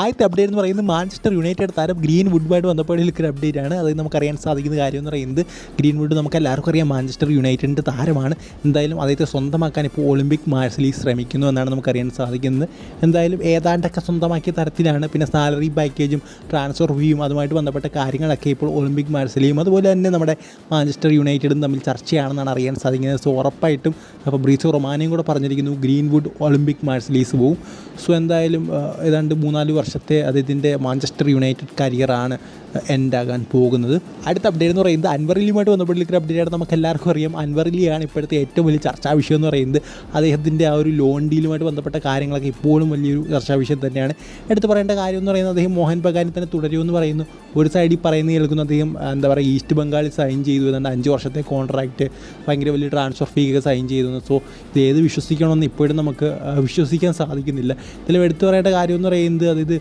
ആദ്യത്തെ അപ്ഡേറ്റ് എന്ന് പറയുന്നത് മാഞ്ചസ്റ്റർ യുണൈറ്റഡ് താരം ഗ്രീൻ വുഡുമായിട്ട് ബന്ധപ്പെട്ടുള്ള ഒരു അപ്ഡേറ്റ് ആണ്. അത് നമുക്കറിയാൻ സാധിക്കുന്ന കാര്യം എന്ന് പറയുന്നത് ഗ്രീൻ വുഡ് നമുക്ക് എല്ലാവർക്കും അറിയാം മാഞ്ചസ്റ്റർ യുണൈറ്റഡിന്റെ താരമാണ്. എന്തായാലും അദ്ദേഹത്തെ സ്വന്തമാക്കാൻ ഇപ്പോൾ ഒളിമ്പിക് മാർസലി ശ്രമിക്കുന്നു എന്നാണ് നമുക്കറിയാൻ സാധിക്കുന്നത്. എന്തായാലും ഏതാണ്ടൊക്കെ സ്വന്തമാക്കിയ തരത്തിലാണ്. പിന്നെ സാലറി പാക്കേജും ട്രാൻസ്ഫർ ഫീയും അതുമായിട്ട് ബന്ധപ്പെട്ട കാര്യങ്ങളൊക്കെ ഇപ്പോൾ ഒളിമ്പിക് മാർസലിയും അതുപോലെ തന്നെ നമ്മുടെ മാഞ്ചസ്റ്റർ യുണൈറ്റഡും തമ്മിൽ ചർച്ചയാണെന്നാണ് അറിയാൻ സാധിക്കുന്നത്. സോ ഉറപ്പായിട്ടും അപ്പോൾ ബ്രീസോ റൊമാനയും കൂടെ പറഞ്ഞിരിക്കുന്നു ഗ്രീൻവുഡ് ഒളിമ്പിക് മാർസലീസ് പോവും. സോ എന്തായാലും ഏതാണ്ട് മൂന്നാൽ വർഷത്തെ അദ്ദേഹത്തിന്റെ മാഞ്ചസ്റ്റർ യുണൈറ്റഡ് കരിയറാണ് എൻഡ് ആകാൻ പോകുന്നത്. അടുത്ത അപ്ഡേറ്റ് എന്ന് പറയുന്നത് അൻവറിലിയുമായിട്ട് ബന്ധപ്പെട്ടിരിക്കുന്ന അപ്ഡേറ്റ് നമുക്ക് എല്ലാവർക്കും അറിയാം. അൻവറിലിയാണ് ഇപ്പോഴത്തെ ഏറ്റവും വലിയ ചർച്ചാ വിഷയം എന്ന് പറയുന്നത്. അദ്ദേഹത്തിന്റെ ആ ഒരു ലോൺ ഡീലുമായിട്ട് ബന്ധപ്പെട്ട കാര്യങ്ങളൊക്കെ ഇപ്പോഴും വലിയൊരു ചർച്ചാ വിഷയം തന്നെയാണ്. എടുത്ത് പറയേണ്ട കാര്യം എന്ന് പറയുന്നത് അദ്ദേഹം മോഹൻ ബഗാനിൽ തന്നെ തുടരുമെന്ന് പറയുന്നു. ഒരു സൈഡിൽ പറയുന്ന കേൾക്കുന്നു അദ്ദേഹം എന്താ പറയുക ഈസ്റ്റ് ബംഗാളിൽ സൈൻ ചെയ്തു എന്നാണ്. അഞ്ച് വർഷത്തെ കോൺട്രാക്റ്റ് ഭയങ്കര വലിയ ട്രാൻസ്ഫർ ഫീ ഒക്കെ സൈൻ ചെയ്തു സോ ഇത് ഏത് വിശ്വസിക്കണമെന്ന് ഇപ്പോഴും നമുക്ക് വിശ്വസിക്കാൻ സാധിക്കുന്നില്ല. ഇതിലും എടുത്തു പറയേണ്ട കാര്യം എന്ന് പറയുന്നത് അതായത്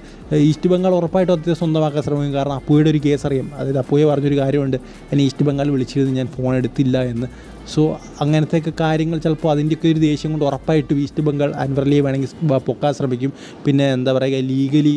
ഈസ്റ്റ് ബംഗാൾ ഉറപ്പായിട്ടും അദ്ദേഹത്തെ സ്വന്തമാക്കാൻ ശ്രമിക്കും. കാരണം അപ്പുയുടെ ഒരു കേസ് അറിയാം. അതായത് അപ്പുയെ പറഞ്ഞൊരു കാര്യമുണ്ട്. എന്നെ ഈസ്റ്റ് ബംഗാൾ വിളിച്ചിരുന്നു ഞാൻ ഫോൺ എടുത്തില്ല എന്ന്. സോ അങ്ങനത്തെയൊക്കെ കാര്യങ്ങൾ ചിലപ്പോൾ അതിന്റെയൊക്കെ ഒരു ദേഷ്യം കൊണ്ട് ഉറപ്പായിട്ടും ഈസ്റ്റ് ബംഗാൾ അൻവർലി വേണമെങ്കിൽ പൊക്കാൻ ശ്രമിക്കും. പിന്നെ എന്താ പറയുക legally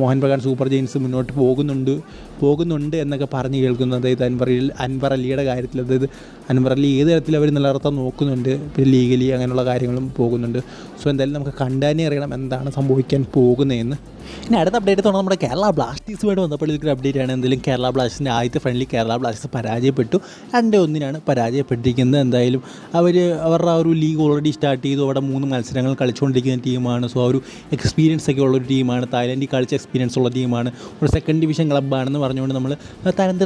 Mohun Bagan super giants മുന്നോട്ട് പോകുന്നുണ്ട് പോകുന്നുണ്ട് എന്നൊക്കെ പറഞ്ഞ് കേൾക്കുന്നു അതായത് അൻവർ അൻവർ അലിയുടെ കാര്യത്തിൽ അതായത് അൻവർ അലി ഏത് തരത്തിൽ അവർ നിലനിർത്താൻ നോക്കുന്നുണ്ട് പിന്നെ ലീഗലി അങ്ങനെയുള്ള കാര്യങ്ങളും പോകുന്നുണ്ട്. സോ എന്തായാലും നമുക്ക് കണ്ടാനേ അറിയണം എന്താണ് സംഭവിക്കാൻ പോകുന്നതെന്ന്. ഇനി അടുത്ത അപ്ഡേറ്റ് തുടങ്ങുന്നത് നമ്മുടെ കേരള ബ്ലാസ്റ്റേഴ്സുമായിട്ട് ബന്ധപ്പെട്ടിരിക്കുന്ന അപ്ഡേറ്റ് ആണ്. എന്തെങ്കിലും കേരള ബ്ലാസ്റ്റേഴ്സിന്റെ ആദ്യത്തെ ഫ്രണ്ട്ലി കേരള ബ്ലാസ്റ്റേഴ്സ് പരാജയപ്പെട്ടു. രണ്ട് ഒന്നിനാണ് പരാജയപ്പെട്ടിരിക്കുന്നത്. എന്തായാലും അവർ അവരുടെ ആ ഒരു ലീഗ് ഓൾറെഡി സ്റ്റാർട്ട് ചെയ്തു. അവിടെ മൂന്ന് മത്സരങ്ങൾ കളിച്ചുകൊണ്ടിരിക്കുന്ന ടീമാണ്. സോ ആ ഒരു എക്സ്പീരിയൻസ് ഒക്കെ ഉള്ളൊരു ടീമാണ്. തായ്ലൻഡിൽ കളിച്ച എക്സ്പീരിയൻസ് ഉള്ള ടീമാണ്. ഒരു സെക്കൻഡ് ഡിവിഷൻ ക്ലബ്ബാണെന്ന് പറഞ്ഞുകൊണ്ട് നമ്മൾ തരം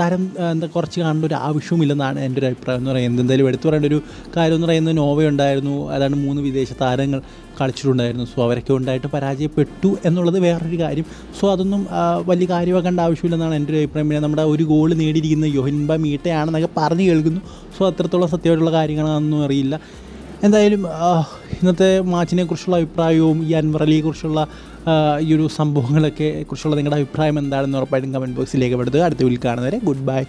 തരം എന്താ കുറച്ച് കാണേണ്ട ഒരു ആവശ്യവുമില്ലെന്നാണ് എന്റെ ഒരു അഭിപ്രായം എന്ന് പറയുന്നത്. എന്തായാലും എടുത്തു പറയേണ്ട ഒരു കാര്യം എന്ന് പറയുന്നത് നോവ ഉണ്ടായിരുന്നു അതാണ് മൂന്ന് വിദേശ താരങ്ങൾ കളിച്ചിട്ടുണ്ടായിരുന്നു. സോ അവരൊക്കെ ഉണ്ടായിട്ട് പരാജയപ്പെട്ടു എന്നുള്ളത് വേറൊരു കാര്യം. സോ അതൊന്നും വലിയ കാര്യമാക്കേണ്ട ആവശ്യമില്ലെന്നാണ് എന്റെ ഒരു അഭിപ്രായം. പിന്നെ നമ്മുടെ ഒരു ഗോൾ നേടിയിരിക്കുന്ന യോഹിൻബ മീട്ടയാണെന്നൊക്കെ പറഞ്ഞു കേൾക്കുന്നു. സോ അത്രത്തോളം സത്യമായിട്ടുള്ള കാര്യങ്ങളൊന്നും അറിയില്ല. എന്തായാലും ഇന്നത്തെ മാച്ചിനെ കുറിച്ചുള്ള അഭിപ്രായവും ഈ അൻവർ അലിയെ കുറിച്ചുള്ള ഈ ഒരു സംഭവങ്ങളൊക്കെ കുറിച്ചുള്ള നിങ്ങളുടെ അഭിപ്രായം എന്താണെന്ന് ഉറപ്പായിട്ടും കമന്റ് ബോക്സിലേക്ക് പെടുത്തുക. അടുത്ത വീട്ടിൽ കാണുന്നവരെ ഗുഡ് ബൈ